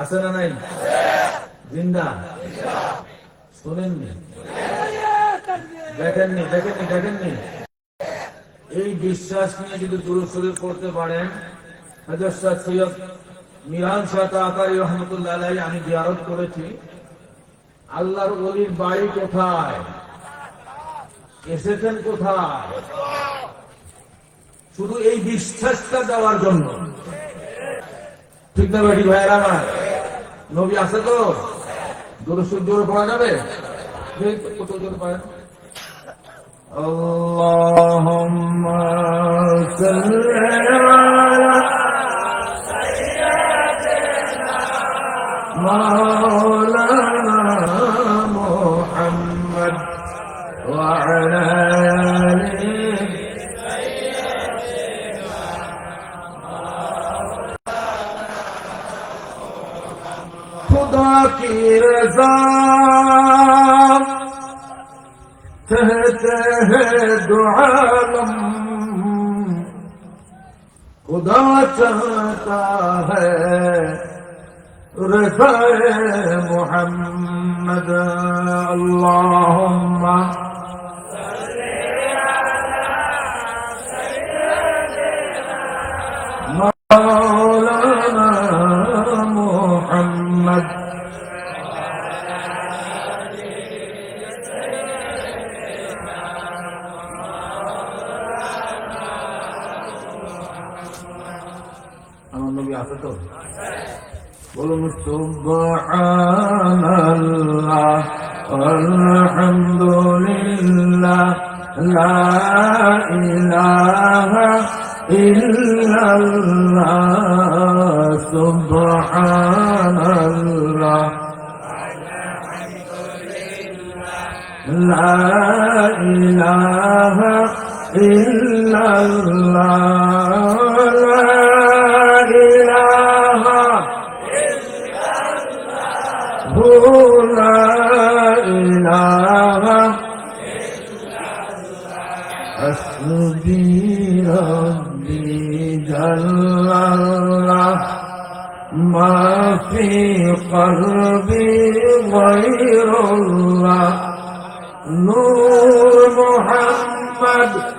আছে না নাই? জিন্দা। শোনেননি? দেখেননি দেখেননি দেখেননি? এই বিশ্বাস নিয়ে যদি দুরুদ শরীফ করতে পারেন মিরান রহমতুল্লাহ আমি জিয়ারত করেছি। আল্লাহর ওলির বাড়ি কোথায়? এসেছেন কোথায়? শুধু এই বিশ্বাসটা দেওয়ার জন্য। ঠিক না বেটি ভাইয়ের আমার নবী আছে তো জোরে জোরে পড়া যাবে দেখি কত জোরে পারেন اللهم صل تهتهد عالم خدا چاہتا ہے رضا محمد. اللهم صل على سيدنا ما في قلبي غير الله نور محمد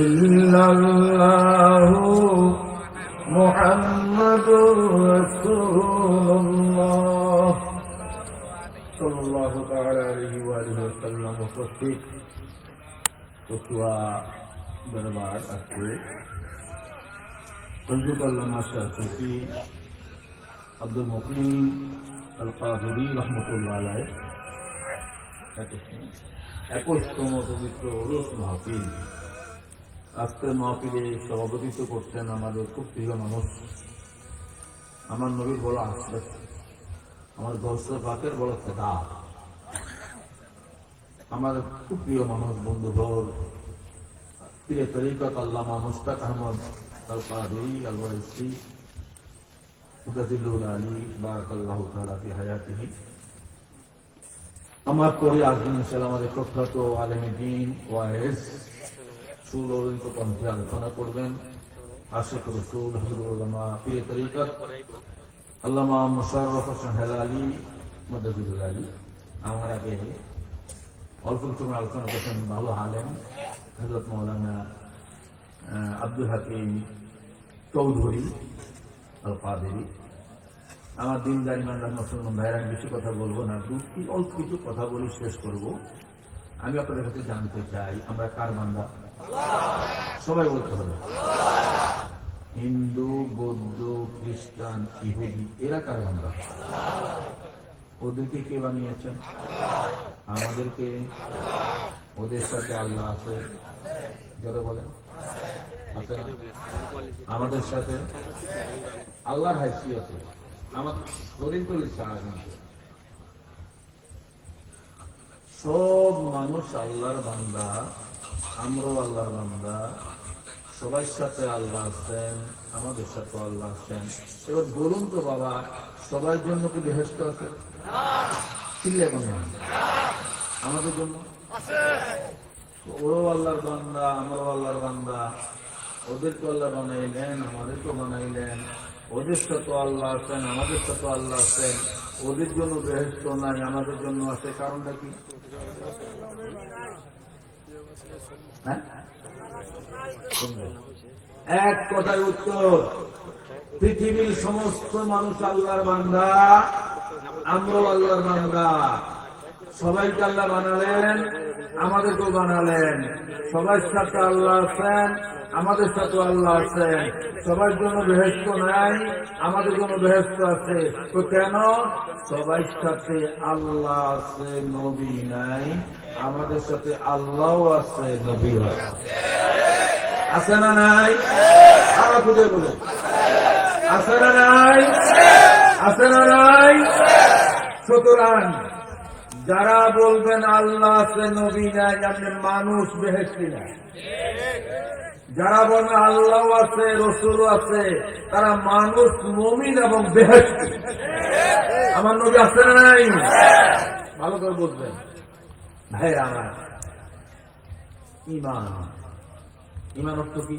ইল্লাল্লাহু মুহাম্মাদুর রাসূলুল্লাহ। সাল্লাল্লাহু তাআলা আলাইহি ওয়া আলিহি ওয়া সাল্লাম উপস্থিত। ফতুয়া দরবার আজকে। হযরত আল্লামা শাহসুফি আব্দুল মুকিম আল কাহরি রহমতুল্লাহ আলাইহ। একশতম পবিত্র ওরস মাহফিল। আজকে মহাপিলে সভাপতিত্ব করছেন আমাদের খুব প্রিয় মানুষ। আমার নবীর বলা আসলে। আমার দর্শক বাকের বলা খোদা আমার খুব প্রিয় মানুষ বন্ধু ভর প্রিয় তরিকত আল্লামা মুস্তাক আহমদ আলফাদি আলওয়াইসি উদাদিল্লুল আলী, বারাকাল্লাহ তাআলা ফি আমার করি আসবেন আমাদের প্রখ্যাত আলমী দিন ওয়াইস আলোচনা করবেন। আমার আগে অল্প আলোচনা ভালো আলেম হজরত মৌলানা আব্দুল হাকিম চৌধুরী আল কাদেরি আমার দিন দারিমান্দার মুসলমান ভাইয়ের, আমি বেশি কথা বলব না, দু অল্প কিছু কথা বলে শেষ করব। আমি আপনাদের কাছে জানতে চাই, আমরা কার বান্দা? সবাই বলতে হবে। হিন্দু, বৌদ্ধ, খ্রিস্টান, ইহুদি, এরা কার বান্দা ওদেরকে কে বানিয়েছেন? আমাদেরকে? ওদের সাথে আল্লাহ আছে। যারা বলেন। আছে না? আমাদের সাথে আল্লাহর হাইসিয়তে আমার শরীর ছাড়া সব মানুষ আল্লাহর বান্দা। সাথে আল্লাহ আমাদের সাথে আল্লাহ এবার বলুন তো বাবা, সবার জন্য কি বেহেস্ত আছে? আমাদের জন্য? আল্লাহর বান্দা, আমরাও আল্লাহর বান্দা। ওদেরকে আল্লাহ বানাইলেন, আমাদেরকে বানাইলেন। ওদের সাথে আল্লাহ আছেন, আমাদের সাথে আল্লাহ আছেন। ওদের জন্য বেহেস্ত নাই, আমাদের জন্য আছে। কারণটা কি। এক কথায় উত্তর পৃথিবীর সমস্ত মানুষ আল্লাহর বান্দা আমরাও আল্লাহর বান্দা। সবাইকে আল্লাহ বানালেন। আমাদেরকেও বানালেন সবার সাথে আল্লাহ আছেন, আমাদের সাথে আল্লাহ আছেন। সবার জন্য বেহেস্ত নাই, আমাদের জন্য বেহেস্ত আছে। তো কেন? সবার সাথে আল্লাহ আছে, নবী নাই। আমাদের সাথে আল্লাহ আছে, নবী আছে না নাই? খুঁজে বলে আছে না নাই? আছে না নাই? সুতরাং যারা বলবেন আল্লাহ আছে নবী নাই আপনি মানুষ বেহেস্তি নাই যারা বলবেন আল্লাহ আছে, রসুল আছে, তারা মানুষ মমিন এবং বেহেস্তি আমার নবী আছে না নাই? ভালো করে বলবেন ভাই আমার ইমান ইমান অর্থ কি?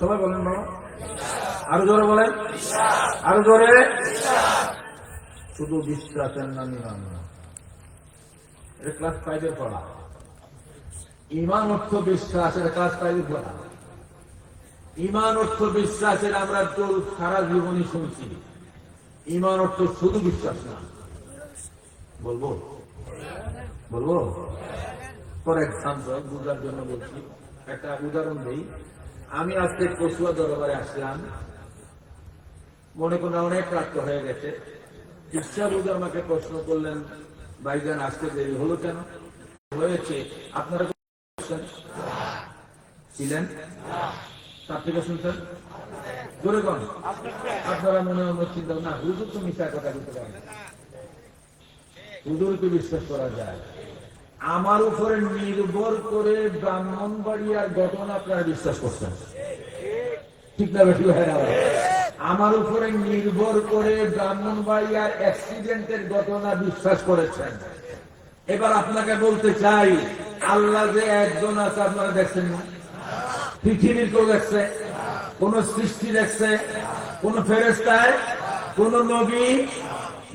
সবাই বলেন বাবা। আরও জোরে বলেন। আরও জোরে। শুধু বিশ্বাসের নাম ইমান না। এটা ক্লাস ফাইভে পড়া। ইমান অর্থ বিশ্বাস এটা ক্লাস ফাইভে পড়া। ইমান অর্থ বিশ্বাসের আমরা তো সারা জীবনই শুনছি। ইমান অর্থ শুধু বিশ্বাস না। বলব? বলব? ফর এক্সাম্পল বুঝার জন্য বলছি। একটা উদাহরণ দিই। আমি আজকে কচুয়া দরবারে আসলাম। মনে কোনো অনেক রাত্র হয়ে গেছে। ইচ্ছা বুঝে আমাকে প্রশ্ন করলেন, ভাইজান, আসতে দেরি হলো কেন? হয়েছে, আপনারা ছিলেন? তার থেকে শুনছেন? কন। আপনারা মনে মনে চিন্তা না হুজুর তো কথা পারেন হুজুরকে বিশ্বাস করা যায়। আমার উপরে নির্ভর করে ব্রাহ্মণবাড়িয়ার ঘটনা আপনারা বিশ্বাস করছেন। ঠিক না বেশি ভাইরা আমার উপরে নির্ভর করে ব্রাহ্মণবাড়িয়ার অ্যাক্সিডেন্টের ঘটনা বিশ্বাস করেছেন। এবার আপনাকে বলতে চাই, আল্লাহ যে একজন আছে, আপনারা দেখছেন না? পৃথিবীর কেউ দেখছে? কোন সৃষ্টি দেখছে? কোন ফেরেস্তায় কোন নবী?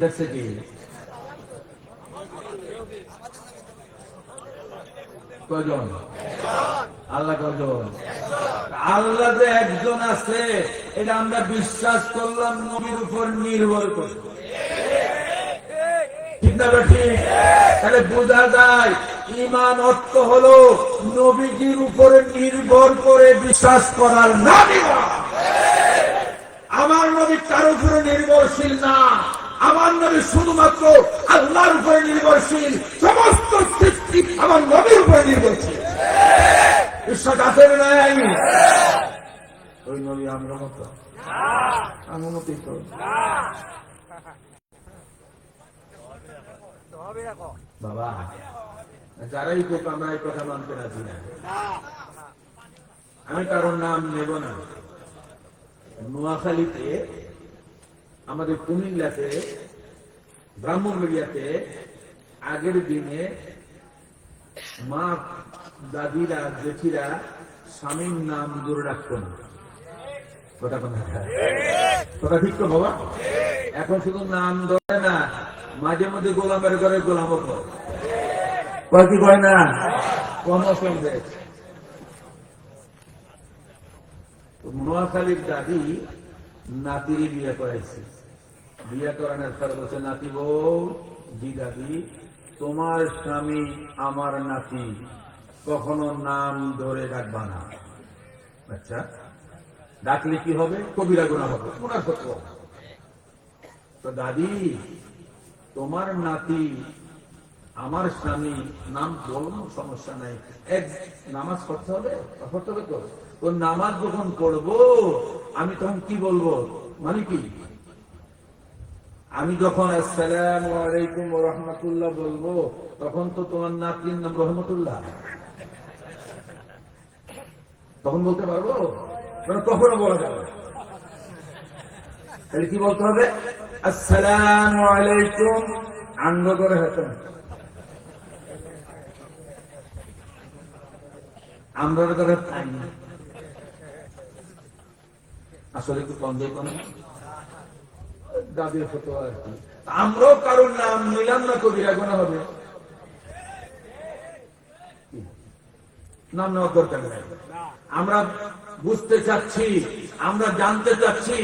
দেখছে কি? কজন আল্লাহ কজন আল্লাহ যে একজন আছে, এটা আমরা বিশ্বাস করলাম নবীর উপর নির্ভর করে। তাহলে বোঝা যায় ইমান অর্থ হলো নবীজির উপরে নির্ভর করে বিশ্বাস করার নাম আমার নবী কারও উপরে নির্ভরশীল না। আমার নবী শুধুমাত্র আল্লাহর উপরে নির্ভরশীল, সমস্ত সৃষ্টি আমার নবীর উপরে নির্ভরশীল। আছে নাই ওই নবী আমরা মতো। তো। বাবা, যারাই কোক আমরা এই কথা মানতে রাজি না। আমি কারোর নাম নেব না। নোয়াখালীতে আমাদের কুমিল্লাতে ব্রাহ্মণবাড়িয়াতে আগের দিনে মা, দাদিরা, জেঠিরা স্বামীর নাম জোরে রাখতো না। বাবা? এখন শুধু নাম ধরে না, মাঝে মধ্যে গোলামের ঘরে গোলাম কি কয় না? কম সন্দেহ নোয়াখালীর দাদি নাতিরই বিয়ে করাইছে বিয়ে করানোর পরে বলছে, নাতি বউ, জি দাদি, তোমার স্বামী আমার নাতি। কখনো নাম ধরে ডাকবা না। আচ্ছা ডাকলে কি হবে? কবিরা গুণা হবে। ক্ষতি হবে। তো দাদি, তোমার নাতি, আমার স্বামী, নাম বলব সমস্যা নাই। এক, নামাজ পড়তে হবে পড়তে হবে তো? তো নামাজ যখন পড়ব, আমি তখন কি বলব? মানে কি? আমি যখন আসসালামু ওয়া বলব, তখন তো তোমার নাতির নাম রহমতুল্লাহ। তখন বলতে পারব? মানে কখনো বলা যাবে তাহলে কি বলতে হবে? আসসালামু আলাইকুম আঙ্গ করে হেতন আমরা করে পাই না। আসলে একটু কম যাই কোনো দাবির হতো আর কি। আমরাও কারোর নাম নিলাম না কবিরা গোনা হবে। নাম নেওয়ার দরকার নেই। আমরা বুঝতে চাচ্ছি, আমরা জানতে চাচ্ছি,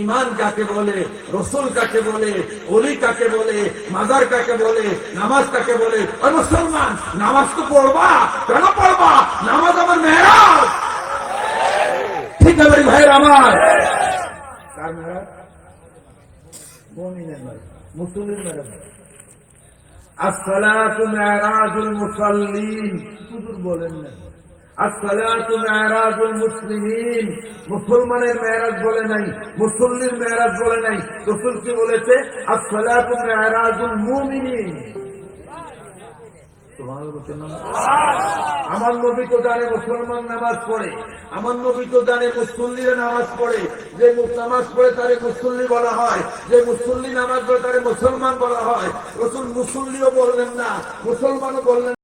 ইমান কাকে বলে, রসুল কাকে বলে অলি কাকে বলে, মাজার কাকে বলে, নামাজ কাকে বলে। মুসলমান, নামাজ তো পড়বা, কেন পড়বা নামাজ আমার মেয়েরাজ ঠিক আছে ভাই আমার কার মেয়েরাজ মমিনের মেয়েরাজ মুসলিমের মেয়েরাজ আসসালাতু মেরাজুল মুসাল্লিন। হুজুর বলেন না। আসসালাতু মেরাজুল মুসলিমিন। মুসলমানের মেরাজ বলে নাই মুসল্লির মেরাজ বলে নাই। রসুল কি বলেছে? আসসালাতু মেরাজুল মুমিনিন? আমার নবী তো জানে মুসলমান নামাজ পড়ে। আমার নবী তো জানে মুসল্লিরা নামাজ পড়ে। যে নামাজ পড়ে তারে মুসল্লি বলা হয়। যে মুসল্লি নামাজ পড়ে তারে মুসলমান বলা হয়। রসুল মুসল্লিও বললেন না, মুসলমানও বললেন